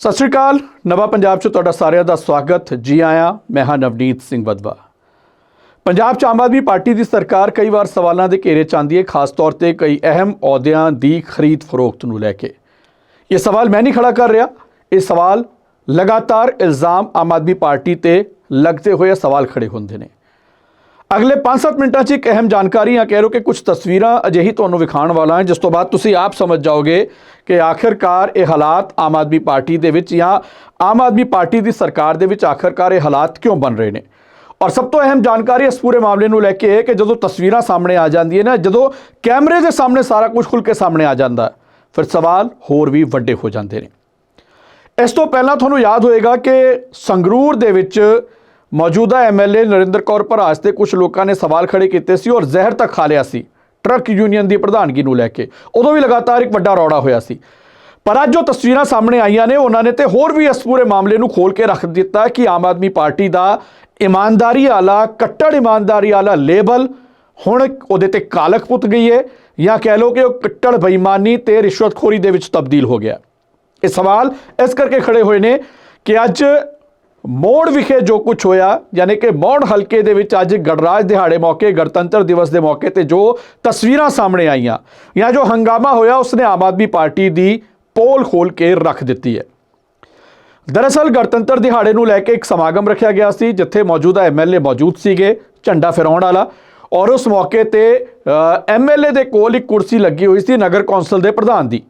ਸਤਿ ਸ਼੍ਰੀ ਅਕਾਲ। ਨਵਾਂ ਪੰਜਾਬ 'ਚ ਤੁਹਾਡਾ ਸਾਰਿਆਂ ਦਾ ਸਵਾਗਤ। ਜੀ ਆਇਆਂ, ਮੈਂ ਹਾਂ ਨਵਨੀਤ ਸਿੰਘ ਵਦਵਾ। ਪੰਜਾਬ 'ਚ ਆਮ ਆਦਮੀ ਪਾਰਟੀ ਦੀ ਸਰਕਾਰ ਕਈ ਵਾਰ ਸਵਾਲਾਂ ਦੇ ਘੇਰੇ 'ਚ ਆਉਂਦੀ ਹੈ, ਖਾਸ ਤੌਰ ਤੇ ਕਈ ਅਹਿਮ ਅਹੁਦਿਆਂ ਦੀ ਖਰੀਦ ਫਰੋਖਤ ਨੂੰ ਲੈ ਕੇ। ਇਹ ਸਵਾਲ ਮੈਂ ਨਹੀਂ ਖੜਾ ਕਰ ਰਿਹਾ। ਇਹ ਸਵਾਲ ਲਗਾਤਾਰ ਇਲਜ਼ਾਮ ਆਮ ਆਦਮੀ ਪਾਰਟੀ ਤੇ ਲੱਗਦੇ ਹੋਏ ਸਵਾਲ ਖੜੇ ਹੁੰਦੇ ਨੇ। ਅਗਲੇ 5-7 ਮਿੰਟਾਂ 'ਚ ਇੱਕ ਅਹਿਮ ਜਾਣਕਾਰੀ ਆ, ਕਹਿ ਰੋ ਕਿ ਕੁਝ ਤਸਵੀਰਾਂ ਅਜਿਹੀ ਤੁਹਾਨੂੰ ਵਿਖਾਉਣ ਵਾਲਾ ਹਾਂ, ਜਿਸ ਤੋਂ ਬਾਅਦ ਤੁਸੀਂ ਆਪ ਸਮਝ ਜਾਓਗੇ ਕਿ ਆਖਿਰਕਾਰ ਇਹ ਹਾਲਾਤ ਆਮ ਆਦਮੀ ਪਾਰਟੀ ਦੇ ਵਿੱਚ ਜਾਂ ਆਮ ਆਦਮੀ ਪਾਰਟੀ ਦੀ ਸਰਕਾਰ ਦੇ ਵਿੱਚ ਆਖਿਰਕਾਰ ਇਹ ਹਾਲਾਤ ਕਿਉਂ ਬਣ ਰਹੇ ਨੇ? ਔਰ ਸਭ ਤੋਂ ਅਹਿਮ ਜਾਣਕਾਰੀ ਇਸ ਪੂਰੇ ਮਾਮਲੇ ਨੂੰ ਲੈ ਕੇ ਹੈ ਕਿ ਜਦੋਂ ਤਸਵੀਰਾਂ ਸਾਹਮਣੇ ਆ ਜਾਂਦੀਆਂ ਨੇ, ਜਦੋਂ ਕੈਮਰੇ ਦੇ ਸਾਹਮਣੇ ਸਾਰਾ ਕੁਝ ਖੁੱਲ ਕੇ ਸਾਹਮਣੇ ਆ ਜਾਂਦਾ, ਫਿਰ ਸਵਾਲ ਹੋਰ ਵੀ ਵੱਡੇ ਹੋ ਜਾਂਦੇ ਨੇ। ਇਸ ਤੋਂ ਪਹਿਲਾਂ ਤੁਹਾਨੂੰ ਯਾਦ ਹੋਏਗਾ ਕਿ ਸੰਗਰੂਰ ਦੇ ਵਿੱਚ ਮੌਜੂਦਾ ਐਮਐਲਏ ਨਰਿੰਦਰ ਕੌਰ ਭਰਾਜ ਤੇ ਕੁਝ ਲੋਕਾਂ ਨੇ ਸਵਾਲ ਖੜੇ ਕੀਤੇ ਸੀ ਔਰ ਜ਼ਹਿਰ ਤੱਕ ਖਾ ਲਿਆ ਸੀ, ਟਰੱਕ ਯੂਨੀਅਨ ਦੀ ਪ੍ਰਧਾਨਗੀ ਨੂੰ ਲੈ ਕੇ। ਉਦੋਂ ਵੀ ਲਗਾਤਾਰ ਇੱਕ ਵੱਡਾ ਰੌੜਾ ਹੋਇਆ ਸੀ। ਪਰ ਅੱਜ ਜੋ ਤਸਵੀਰਾਂ ਸਾਹਮਣੇ ਆਈਆਂ ਨੇ, ਉਹਨਾਂ ਨੇ ਤੇ ਹੋਰ ਵੀ ਇਸ ਪੂਰੇ ਮਾਮਲੇ ਨੂੰ ਖੋਲ ਕੇ ਰੱਖ ਦਿੱਤਾ ਕਿ ਆਮ ਆਦਮੀ ਪਾਰਟੀ ਦਾ ਇਮਾਨਦਾਰੀ ਵਾਲਾ ਕੱਟੜ ਇਮਾਨਦਾਰੀ ਵਾਲਾ ਲੇਬਲ ਹੁਣ ਉਹਦੇ ਤੇ ਕਾਲਕ ਪੁੱਤ ਗਈ ਹੈ ਜਾਂ ਕਹਿ ਲਓ ਕਿ ਉਹ ਕੱਟੜ ਬੇਈਮਾਨੀ ਤੇ ਰਿਸ਼ਵਤਖੋਰੀ ਦੇ ਵਿੱਚ ਤਬਦੀਲ ਹੋ ਗਿਆ। ਇਹ ਸਵਾਲ ਇਸ ਕਰਕੇ ਖੜੇ ਹੋਏ ਨੇ ਕਿ ਅੱਜ ਮੋੜ ਵਿਖੇ ਜੋ ਕੁਝ ਹੋਇਆ, ਯਾਨੀ ਕਿ ਮੋੜ ਹਲਕੇ ਦੇ ਵਿੱਚ ਅੱਜ ਗਣਰਾਜ ਦਿਹਾੜੇ ਮੌਕੇ, ਗਣਤੰਤਰ ਦਿਵਸ ਦੇ ਮੌਕੇ ਤੇ ਜੋ ਤਸਵੀਰਾਂ ਸਾਹਮਣੇ ਆਈਆਂ, ਜਾਂ ਜੋ ਹੰਗਾਮਾ ਹੋਇਆ, ਉਸਨੇ ਆਮ ਆਦਮੀ ਪਾਰਟੀ ਦੀ ਪੋਲ ਖੋਲ ਕੇ ਰੱਖ ਦਿੱਤੀ ਹੈ। ਦਰਅਸਲ ਗਣਤੰਤਰ ਦਿਹਾੜੇ ਨੂੰ ਲੈ ਕੇ ਇੱਕ ਸਮਾਗਮ ਰੱਖਿਆ ਗਿਆ ਸੀ, ਜਿੱਥੇ ਮੌਜੂਦਾ ਐਮਐਲਏ ਮੌਜੂਦ ਸੀਗੇ, ਝੰਡਾ ਫਹਿਰਾਉਣ ਵਾਲਾ, ਔਰ ਉਸ ਮੌਕੇ ਤੇ ਐਮਐਲਏ ਦੇ ਕੋਲ ਇੱਕ ਕੁਰਸੀ ਲੱਗੀ ਹੋਈ ਸੀ ਨਗਰ ਕੌਂਸਲ ਦੇ ਪ੍ਰਧਾਨ ਦੀ।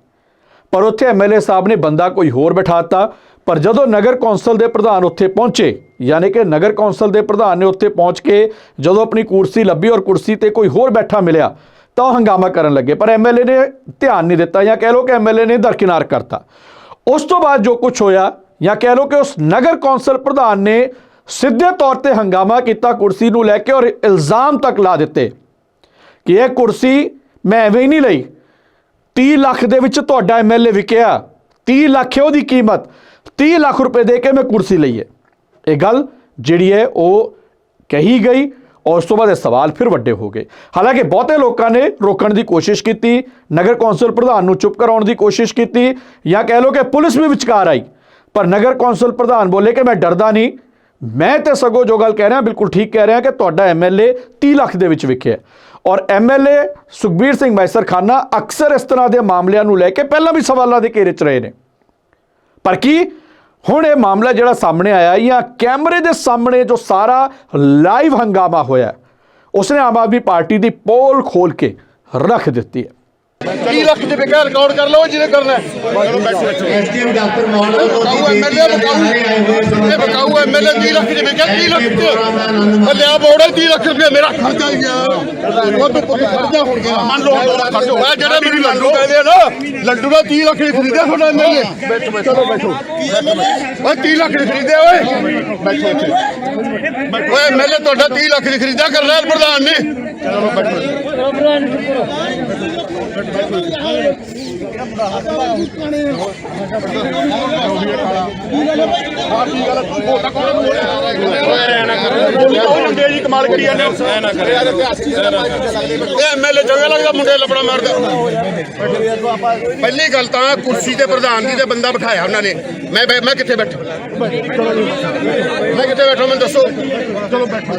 ਪਰ ਉੱਥੇ ਐਮਐਲਏ ਸਾਹਿਬ ਨੇ ਬੰਦਾ ਕੋਈ ਹੋਰ ਬਿਠਾਤਾ ਪਰ ਜਦੋਂ ਨਗਰ ਕੌਂਸਲ ਦੇ ਪ੍ਰਧਾਨ ਉੱਥੇ ਪਹੁੰਚੇ, ਯਾਨੀ ਕਿ ਨਗਰ ਕੌਂਸਲ ਦੇ ਪ੍ਰਧਾਨ ਨੇ ਉੱਥੇ ਪਹੁੰਚ ਕੇ ਜਦੋਂ ਆਪਣੀ ਕੁਰਸੀ ਲੱਭੀ ਔਰ ਕੁਰਸੀ ਤੇ ਕੋਈ ਹੋਰ ਬੈਠਾ ਮਿਲਿਆ, ਤਾਂ ਉਹ ਹੰਗਾਮਾ ਕਰਨ ਲੱਗੇ। ਪਰ ਐਮਐਲਏ ਨੇ ਧਿਆਨ ਨਹੀਂ ਦਿੱਤਾ ਜਾਂ ਕਹਿ ਲਓ ਕਿ ਐਮਐਲਏ ਨੇ ਦਰਕਿਨਾਰ ਕਰਤਾ। ਉਸ ਤੋਂ ਬਾਅਦ ਜੋ ਕੁਝ ਹੋਇਆ ਜਾਂ ਕਹਿ ਲਓ ਕਿ ਉਸ ਨਗਰ ਕੌਂਸਲ ਪ੍ਰਧਾਨ ਨੇ ਸਿੱਧੇ ਤੌਰ ਤੇ ਹੰਗਾਮਾ ਕੀਤਾ, ਕੁਰਸੀ ਨੂੰ ਲੈ ਕੇ ਔਰ ਇਲਜ਼ਾਮ ਤੱਕ ਲਾ ਦਿੱਤੇ ਕਿ ਇਹ ਕੁਰਸੀ ਮੈਂ ਐਵੇਂ ਹੀ ਨਹੀਂ ਲਈ। 30 ਲੱਖ ਦੇ ਵਿੱਚ ਤੁਹਾਡਾ ਐਮਐਲਏ ਵਿਕਿਆ। 30 ਲੱਖ ਹੈ ਉਹਦੀ ਕੀਮਤ। 30 ਲੱਖ ਰੁਪਏ ਦੇ ਕੇ ਮੈਂ ਕੁਰਸੀ ਲਈ ਹੈ। ਇਹ ਗੱਲ ਜਿਹੜੀ ਹੈ ਉਹ ਕਹੀ ਗਈ ਔਰ ਉਸ ਤੋਂ ਬਾਅਦ ਇਹ ਸਵਾਲ ਫਿਰ ਵੱਡੇ ਹੋ ਗਏ। ਹਾਲਾਂਕਿ ਬਹੁਤੇ ਲੋਕਾਂ ਨੇ ਰੋਕਣ ਦੀ ਕੋਸ਼ਿਸ਼ ਕੀਤੀ, ਨਗਰ ਕੌਂਸਲ ਪ੍ਰਧਾਨ ਨੂੰ ਚੁੱਪ ਕਰਾਉਣ ਦੀ ਕੋਸ਼ਿਸ਼ ਕੀਤੀ ਜਾਂ ਕਹਿ ਲਓ ਕਿ ਪੁਲਿਸ ਵੀ ਵਿਚਕਾਰ ਆਈ। ਪਰ ਨਗਰ ਕੌਂਸਲ ਪ੍ਰਧਾਨ ਬੋਲੇ ਕਿ ਮੈਂ ਡਰਦਾ ਨਹੀਂ ਮੈਂ ਤੇ ਸਗੋਂ ਜੋ ਗੱਲ ਕਹਿ ਰਿਹਾ, ਬਿਲਕੁਲ ਠੀਕ ਕਹਿ ਰਿਹਾ ਕਿ ਤੁਹਾਡਾ ਐਮਐਲਏ 30 ਲੱਖ ਦੇ ਵਿੱਚ ਵਿਕਿਆ ਔਰ ਐਮਐਲਏ ਸੁਖਬੀਰ ਸਿੰਘ ਮੈਸਰ ਖਾਨਾ ਅਕਸਰ ਇਸ ਤਰ੍ਹਾਂ ਦੇ ਮਾਮਲਿਆਂ ਨੂੰ ਲੈ ਕੇ ਪਹਿਲਾਂ ਵੀ ਸਵਾਲਾਂ ਦੇ ਘੇਰੇ 'ਚ ਰਹੇ ਨੇ। ਪਰ ਕੀ ਹੁਣ ਇਹ ਮਾਮਲਾ ਜਿਹੜਾ ਸਾਹਮਣੇ ਆਇਆ, ਜਾਂ ਕੈਮਰੇ ਦੇ ਸਾਹਮਣੇ ਜੋ ਸਾਰਾ ਲਾਈਵ ਹੰਗਾਮਾ ਹੋਇਆ, ਉਸਨੇ ਆਮ ਆਦਮੀ ਪਾਰਟੀ ਦੀ ਪੋਲ ਖੋਲ ਕੇ ਰੱਖ ਦਿੱਤੀ ਹੈ। 30 ਲੱਖ ਦੇ ਬਿਕਾ ਰਿਕਾਰਡ ਕਰ ਲਓ ਜਿਹਨੇ ਕਰਨਾ ਹੈ। ਐਸਡੀਐਮ ਡਾਕਟਰ ਮੋਹਨ ਬਕਾਊ ਐਮਐਲਏ ਬਕਾਊ ਇਹ ਬਕਾਊ ਐਮਐਲਏ 30 ਲੱਖ ਦੇ ਬਿਕਾ 30 ਲੱਖ ਤੇ ਲਿਆ ਬੋੜਾ 30 ਲੱਖ ਰੁਪਏ ਮੇਰਾ ਖਰਚਾ ਹੀ ਗਿਆ। ਉਹ ਖਰਚਾ ਹੋ ਗਿਆ ਮੰਨ ਲਓ ਖਰਚਾ ਹੋਇਆ ਜਿਹੜੇ ਮੇਰੀ ਲੱਡੂ ਕਹਿੰਦੇ ਨਾ ਲੱਡੂ ਦਾ 30 ਲੱਖ ਦੇ ਖਰੀਦਿਆ ਤੁਹਾਡਾ ਐਮਐਲਏ ਬੈਠੋ ਬੈਠੋ ਓਏ 30 ਲੱਖ ਦੇ ਖਰੀਦਿਆ ਓਏ। ਬੈਠੋ ਓਏ ਐਮਐਲਏ ਤੁਹਾਡਾ 30 ਲੱਖ ਦੇ ਖਰੀਦਿਆ ਕਰਨੈਲ ਪ੍ਰਧਾਨ ਨੇ ਚਲੋ ਬੈਠੋ। ਮੁੰਡੇ ਜੀ ਕਮਾਲ ਕਰੀ ਚੰਗਾ ਲੱਗਦਾ ਮੁੰਡੇ ਲੱਪੜਾ ਮਾਰਦਾ ਪਹਿਲੀ ਗੱਲ ਤਾਂ ਕੁਰਸੀ ਤੇ ਪ੍ਰਧਾਨ ਜੀ ਦੇ ਬੰਦਾ ਬਿਠਾਇਆ ਉਹਨਾਂ ਨੇ। ਮੈਂ ਮੈਂ ਕਿੱਥੇ ਬੈਠਾ? ਮੈਂ ਕਿੱਥੇ ਬੈਠਾ? ਮੈਨੂੰ ਦੱਸੋ। ਚਲੋ ਬੈਠੋ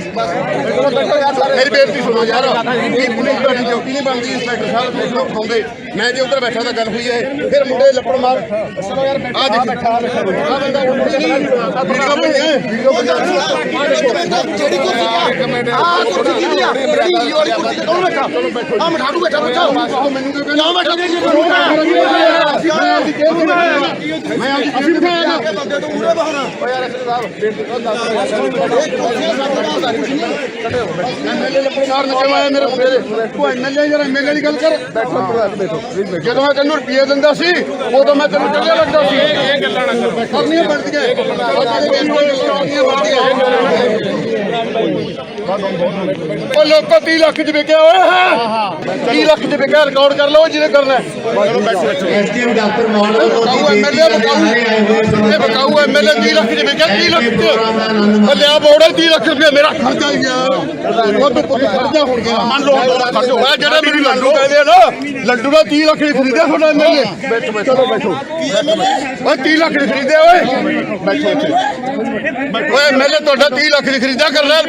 ਮੇਰੀ ਬੇਨਤੀ ਸੁਣੋ ਯਾਰ ਇਹ ਪੁਲਿਸ ਤੁਹਾਡੀ ਡਿਊਟੀ ਨਹੀਂ ਬਣਦੀ ਇੰਸਪੈਕਟਰ ਸਾਹਿਬ ਦੇਖ ਲਓ ਖਾਉਂਦੇ ਮੈਂ ਜੇ ਉੱਧਰ ਬੈਠਾ ਤਾਂ ਗੱਲ ਹੋਈ ਹੈ ਫਿਰ ਮੁੰਡੇ ਲੱਪੜ ਮਾਰ। ਆ ਦੇਖ। ਬੈਠਾ ਆ ਬੰਦਾ ਉੱਠੀ ਨਹੀਂ। ਵੀਡੀਓ ਬਣਿਆ ਵੀਡੀਓ ਜਿਹੜੀ ਕੁਰਸੀ ਆ। ਆ। ਕੁਰਸੀ ਕਿਹਦੀ ਆ। ਜਿਹੜੀ ਵਾਲੀ ਕੁਰਸੀ ਤੇ ਕੌਣ ਬੈਠਾ। ਆ। ਮਠਾੜੂ ਬੈਠਾ ਬੱਚਾ ਮੈਨੂੰ ਕਿਉਂ ਬੈਠਾ? ਜੀ ਮੈਂ ਅਸੀਂ ਕਿੱਥੇ ਆਇਆ ਬੰਦੇ ਤੋਂ ਮੂਰੇ ਬਹਾਨਾ ਐਮਐਲਏ ਲੱਪੜ ਮਾਰਨ ਕਿਉਂ ਆਇਆ ਮੇਰੇ ਮੁੰਡੇ ਦੇ? ਤੂੰ ਐਮਐਲਏ ਜਰਾ ਐਮਐਲਏ ਦੀ ਗੱਲ ਕਰ। ਬੈਠੋ ਬੈਠੋ ਜਦੋਂ ਮੈਂ ਤੈਨੂੰ ਰੁਪਏ ਦਿੰਦਾ ਸੀ, ਉਦੋਂ ਮੈਂ ਤੈਨੂੰ ਚੰਗਾ ਲੱਗਦਾ ਸੀ। ਇਹ ਗੱਲਾਂ ਨਾ ਕਰ ਕਰਨੀਆਂ ਬਣਦੀਆਂ ਇਹ ਗੱਲਾਂ ਬਣਦੀਆਂ। ਉਹ ਲੋਕੋ 30 ਲੱਖ ਚ ਵਿਕਿਆ ਓਏ ਹਾਂ? 30 ਲੱਖ ਚ ਵਿਕਿਆ ਰਿਕਾਰਡ ਕਰ ਲਓ ਜਿਹਨੇ ਕਰਨਾ। ਐਸਟੀਐਮ ਡਾਕਟਰ ਵੱਲੋਂ ਬਕਾਊ ਐਮਐਲਏ ਬਕਾਊ ਇਹ ਬਕਾਊ ਐਮਐਲਏ 30 ਲੱਖ ਚ ਵਿਕਿਆ 30 ਲੱਖ ਚ। ਉਹ ਲਿਆ ਬੋੜਾ 30 ਲੱਖ ਰੁਪਏ ਮੇਰਾ ਖਰਚਾ ਹੀ ਗਿਆ। ਉਹ ਖਰਚਾ ਹੋ ਗਿਆ ਮੰਨ ਲਓ ਖਰਚਾ ਹੋਇਆ ਜਿਹੜੇ ਮੇਰੀ ਲੱਡੂ ਕਹਿੰਦੇ ਨਾ ਲੱਡੂ ਦਾ 30 ਲੱਖ ਖਰੀਦਿਆ ਤੁਹਾਡਾ ਐਮਐਲਏ ਬੈਠੋ ਬੈਠੋ। ਓਏ 30 ਲੱਖ ਦੀ ਖਰੀਦਿਆ ਓਏ। ਬੈਠੋ ਇੱਥੇ ਓਏ ਐਮਐਲਏ ਤੁਹਾਡਾ 30 ਲੱਖ ਖਰੀਦਿਆ ਕਰਨੈਲ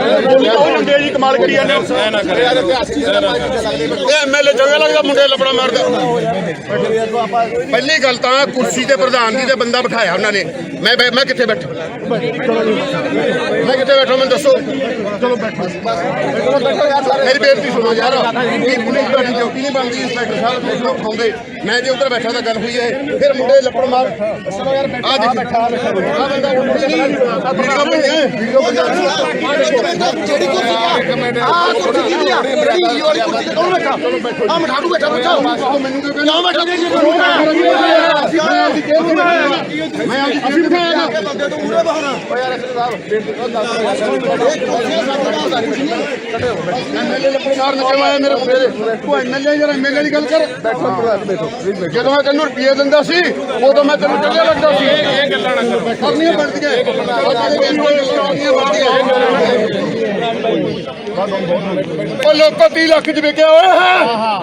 ਬੈਠੋ ਮੁੰਡੇ ਜੀ ਕਮਾਲ ਕਰੀ ਜਾਂਦੇ ਇਹ ਐਮਐਲਏ ਚੰਗਾ ਲੱਗਦਾ ਮੁੰਡੇ ਲੱਪੜਾ ਮਾਰਦਾ ਪਹਿਲੀ ਗੱਲ ਤਾਂ ਕੁਰਸੀ ਤੇ ਪ੍ਰਧਾਨ ਜੀ ਦੇ ਬੰਦਾ ਬਿਠਾਇਆ ਉਹਨਾਂ ਨੇ ਮੈਂ ਮੈਂ ਕਿੱਥੇ ਬੈਠਾ? ਮੈਂ ਕਿੱਥੇ ਬੈਠਾ ਮੈਨੂੰ ਦੱਸੋ ਚਲੋ ਬੈਠੋ ਮੇਰੀ ਬੇਨਤੀ ਸੁਣੋ ਯਾਰ ਇਹ ਪੁਲਿਸ ਤੁਹਾਡੀ ਡਿਊਟੀ ਨਹੀਂ ਬਣਦੀ ਇੰਸਪੈਕਟਰ ਸਾਹਿਬ ਦੇਖ ਲਓ ਖਾਉਂਦੇ ਮੈਂ ਜੇ ਉੱਧਰ ਬੈਠਾ ਤਾਂ ਗੱਲ ਹੋਈ ਹੈ ਫਿਰ ਮੁੰਡੇ ਲੱਪੜ ਮਾਰ ਆ ਦੇਖ ਆ ਬੰਦਾ ਉੱਠੀ ਨਹੀਂ ਵੀਡੀਓ ਬਣਿਆ ਵੀਡੀਓ ਜਿਹੜੀ ਕੁਰਸੀ ਆ। ਆ ਕੁਰਸੀ ਕਿਹਦੀ ਆ? ਜਿਹੜੀ ਵਾਲੀ ਕੁਰਸੀ ਤੇ ਕੌਣ ਬੈਠਾ? ਆ ਮਠਾੜੂ ਬੈਠਾ ਬੈਠਾ। ਕਿਉਂ ਬੈਠਾ? ਮੈਂ ਅਸੀਂ ਬਿਠਾਇਆ ਬੰਦੇ ਤੋਂ ਮੂਰੇ ਬਹਾਨਾ ਲੱਪੜ ਮਾਰਨ ਕਿਉਂ ਆਇਆ ਮੇਰੇ ਦੇ? ਤੂੰ ਐਮਐਲਏ ਜਰਾ ਐਮਐਲਏ ਦੀ ਗੱਲ ਕਰ? ਜਦੋਂ ਮੈਂ ਤੈਨੂੰ ਰੁਪਏ ਦਿੰਦਾ ਸੀ ਉਦੋਂ ਮੈਂ ਤੈਨੂੰ ਚੰਗਾ ਲੱਗਦਾ ਸੀ। ਇਹ ਗੱਲਾਂ ਨਾ ਕਰ। ਕਰਨੀਆਂ ਬਣਦੀਆਂ ਉਹ ਲੋਕੋ 30 ਲੱਖ ਚ ਵਿਕਿਆ ਓਏ ਹਾਂ।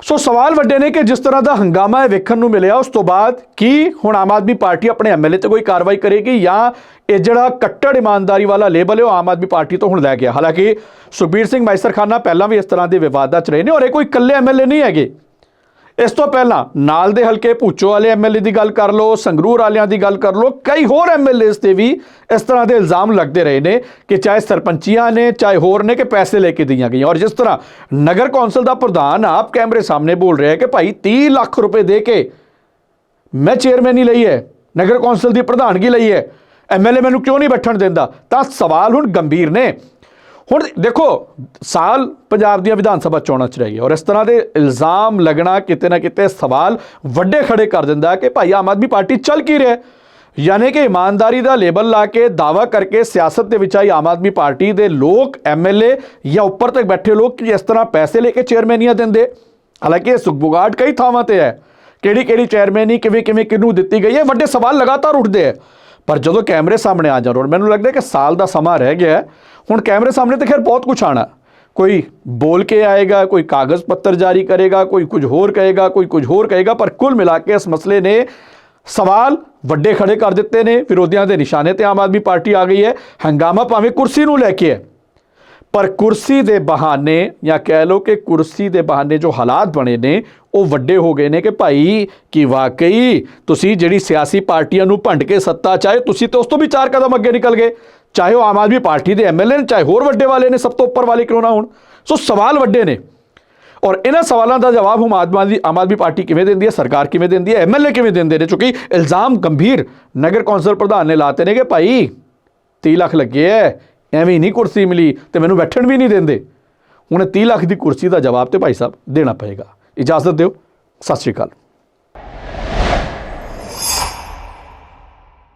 ਸੋ ਸਵਾਲ ਵੱਡੇ ਨੇ ਕਿ ਜਿਸ ਤਰ੍ਹਾਂ ਦਾ ਹੰਗਾਮਾ ਇਹ ਵੇਖਣ ਨੂੰ ਮਿਲਿਆ, ਉਸ ਤੋਂ ਬਾਅਦ ਕੀ ਹੁਣ ਆਮ ਆਦਮੀ ਪਾਰਟੀ ਆਪਣੇ ਐਮਐਲਏ ਤੇ ਕੋਈ ਕਾਰਵਾਈ ਕਰੇਗੀ ਜਾਂ ਇਹ ਜਿਹੜਾ ਕੱਟੜ ਇਮਾਨਦਾਰੀ ਵਾਲਾ ਲੇਬਲ ਹੈ, ਉਹ ਆਮ ਆਦਮੀ ਪਾਰਟੀ ਤੋਂ ਹੁਣ ਲੈ ਗਿਆ? ਹਾਲਾਂਕਿ ਸੁਖਬੀਰ ਸਿੰਘ ਮਾਈਸਰਖਾਨਾ ਪਹਿਲਾਂ ਵੀ ਇਸ ਤਰ੍ਹਾਂ ਦੇ ਵਿਵਾਦਾਂ 'ਚ ਰਹੇ ਨੇ ਔਰ ਇਹ ਕੋਈ ਇਕੱਲੇ ਐਮਐਲਏ ਨਹੀਂ ਹੈਗੇ। ਇਸ ਤੋਂ ਪਹਿਲਾਂ ਨਾਲ ਦੇ ਹਲਕੇ ਭੂਚੋ ਵਾਲੇ ਐਮਐਲਏ ਦੀ ਗੱਲ ਕਰ ਲਓ, ਸੰਗਰੂਰ ਵਾਲਿਆਂ ਦੀ ਗੱਲ ਕਰ ਲਓ, ਕਈ ਹੋਰ ਐਮਐਲਏਸ ਤੇ ਵੀ ਇਸ ਤਰ੍ਹਾਂ ਦੇ ਇਲਜ਼ਾਮ ਲੱਗਦੇ ਰਹੇ ਨੇ ਕਿ ਚਾਹੇ ਸਰਪੰਚੀਆਂ ਨੇ, ਚਾਹੇ ਹੋਰ ਨੇ ਕਿ ਪੈਸੇ ਲੈ ਕੇ ਦਈਆਂ ਗਈਆਂ। ਔਰ ਜਿਸ ਤਰ੍ਹਾਂ ਨਗਰ ਕੌਂਸਲ ਦਾ ਪ੍ਰਧਾਨ ਆਪ ਕੈਮਰੇ ਸਾਹਮਣੇ ਬੋਲ ਰਿਹਾ ਹੈ ਕਿ ਭਾਈ 30 ਲੱਖ ਰੁਪਏ ਦੇ ਕੇ ਮੈਂ ਚੇਅਰਮੈਨ ਹੀ ਲਈ ਹੈ, ਨਗਰ ਕੌਂਸਲ ਦੀ ਪ੍ਰਧਾਨਗੀ ਲਈ ਹੈ ਐਮਐਲਏ ਮੈਨੂੰ ਕਿਉਂ ਨਹੀਂ ਬੈਠਣ ਦਿੰਦਾ? ਤਾਂ ਸਵਾਲ ਹੁਣ ਗੰਭੀਰ ਨੇ। ਹੁਣ ਦੇਖੋ, ਸਾਲ ਪੰਜਾਬ ਦੀਆਂ ਵਿਧਾਨ ਸਭਾ ਚੋਣਾਂ 'ਚ ਰਹਿ ਗਿਆ ਔਰ ਇਸ ਤਰ੍ਹਾਂ ਦੇ ਇਲਜ਼ਾਮ ਲੱਗਣਾ ਕਿਤੇ ਨਾ ਕਿਤੇ ਸਵਾਲ ਵੱਡੇ ਖੜੇ ਕਰ ਦਿੰਦਾ ਕਿ ਭਾਈ ਆਮ ਆਦਮੀ ਪਾਰਟੀ ਚੱਲ ਕੀ ਰਿਹਾ ਯਾਨੀ ਕਿ ਇਮਾਨਦਾਰੀ ਦਾ ਲੇਬਲ ਲਾ ਕੇ ਦਾਵਾ ਕਰਕੇ ਸਿਆਸਤ ਦੇ ਵਿੱਚ ਆਈ ਆਮ ਆਦਮੀ ਪਾਰਟੀ ਦੇ ਲੋਕ ਐਮਐਲਏ ਜਾਂ ਉੱਪਰ ਤੱਕ ਬੈਠੇ ਲੋਕ ਕਿ ਇਸ ਤਰ੍ਹਾਂ ਪੈਸੇ ਲੈ ਕੇ ਚੇਅਰਮੈਨੀਆਂ ਦਿੰਦੇ? ਹਾਲਾਂਕਿ ਇਹ ਸੁਖਬੁਗਾਟ ਕਈ ਥਾਵਾਂ ਤੇ ਹੈ। ਕਿਹੜੀ ਕਿਹੜੀ ਚੇਅਰਮੈਨੀ ਕਿਵੇਂ ਕਿਵੇਂ ਕਿਹਨੂੰ ਦਿੱਤੀ ਗਈ ਹੈ? ਵੱਡੇ ਸਵਾਲ ਲਗਾਤਾਰ ਉੱਠਦੇ ਹੈ। ਪਰ ਜਦੋਂ ਕੈਮਰੇ ਸਾਹਮਣੇ ਆ ਜਾਣ ਔਰ ਮੈਨੂੰ ਲੱਗਦਾ ਕਿ ਸਾਲ ਦਾ ਸਮਾਂ ਰਹਿ ਗਿਆ ਹੁਣ ਕੈਮਰੇ ਸਾਹਮਣੇ ਤੇ ਖੈਰ ਬਹੁਤ ਕੁਝ ਆਣਾ। ਕੋਈ ਬੋਲ ਕੇ ਆਏਗਾ, ਕੋਈ ਕਾਗਜ਼ ਪੱਤਰ ਜਾਰੀ ਕਰੇਗਾ, ਕੋਈ ਕੁਝ ਹੋਰ ਕਹੇਗਾ, ਕੋਈ ਕੁਝ ਹੋਰ ਕਹੇਗਾ, ਪਰ ਕੁੱਲ ਮਿਲਾ ਕੇ ਇਸ ਮਸਲੇ ਨੇ ਸਵਾਲ ਵੱਡੇ ਖੜੇ ਕਰ ਦਿੱਤੇ ਨੇ, ਵਿਰੋਧੀਆਂ ਦੇ ਨਿਸ਼ਾਨੇ ਤੇ ਆਮ ਆਦਮੀ ਪਾਰਟੀ ਆ ਗਈ ਹੈ। ਹੰਗਾਮਾ ਭਾਵੇਂ ਕੁਰਸੀ ਨੂੰ ਲੈ ਕੇ ਹੈ। ਪਰ ਕੁਰਸੀ ਦੇ ਬਹਾਨੇ ਜਾਂ ਕਹਿ ਲਓ ਕਿ ਕੁਰਸੀ ਦੇ ਬਹਾਨੇ ਜੋ ਹਾਲਾਤ ਬਣੇ ਨੇ, ਉਹ ਵੱਡੇ ਹੋ ਗਏ ਨੇ ਕਿ ਭਾਈ ਕਿ ਵਾਕਈ ਤੁਸੀਂ ਜਿਹੜੀ ਸਿਆਸੀ ਪਾਰਟੀਆਂ ਨੂੰ ਭੰਡ ਕੇ ਸੱਤਾ ਚਾਹੇ, ਤੁਸੀਂ ਤੇ ਉਸ ਤੋਂ ਵੀ ਚਾਰ ਕਦਮ ਅੱਗੇ ਨਿਕਲ ਗਏ। ਚਾਹੇ ਉਹ ਆਮ ਆਦਮੀ ਪਾਰਟੀ ਦੇ ਐਮਐਲਏ ਨੇ, ਚਾਹੇ ਹੋਰ ਵੱਡੇ ਵਾਲੇ ਨੇ, ਸਭ ਤੋਂ ਉੱਪਰ ਵਾਲੇ ਕਿਉਂ ਨਾ ਹੋਣ? ਸੋ ਸਵਾਲ ਵੱਡੇ ਨੇ। ਔਰ ਇਹਨਾਂ ਸਵਾਲਾਂ ਦਾ ਜਵਾਬ ਹਮ ਆਦਮੀ ਦੀ ਆਮ ਆਦਮੀ ਪਾਰਟੀ ਕਿਵੇਂ ਦਿੰਦੀ ਹੈ? ਸਰਕਾਰ ਕਿਵੇਂ ਦਿੰਦੀ ਹੈ? ਐਮਐਲਏ ਕਿਵੇਂ ਦਿੰਦੇ ਨੇ? ਕਿਉਂਕਿ ਇਲਜ਼ਾਮ ਗੰਭੀਰ ਨਗਰ ਕੌਂਸਲ ਪ੍ਰਧਾਨ ਨੇ ਲਾਤੇ ਨੇ ਕਿ ਭਾਈ 30 ਲੱਖ ਲੱਗੇ ਹੈ ਐਵੇਂ ਨਹੀਂ ਕੁਰਸੀ ਮਿਲੀ ਤੇ ਮੈਨੂੰ ਬੈਠਣ ਵੀ ਨਹੀਂ ਦਿੰਦੇ। ਹੁਣ ਇਹ 30 ਲੱਖ ਦੀ ਕੁਰਸੀ ਦਾ ਜਵਾਬ ਤੇ ਭਾਈ ਸਾਹਿਬ ਦੇਣਾ ਪਏਗਾ। ਇਜਾਜ਼ਤ ਦਿਓ। ਸਤਿ ਸ਼੍ਰੀ ਅਕਾਲ।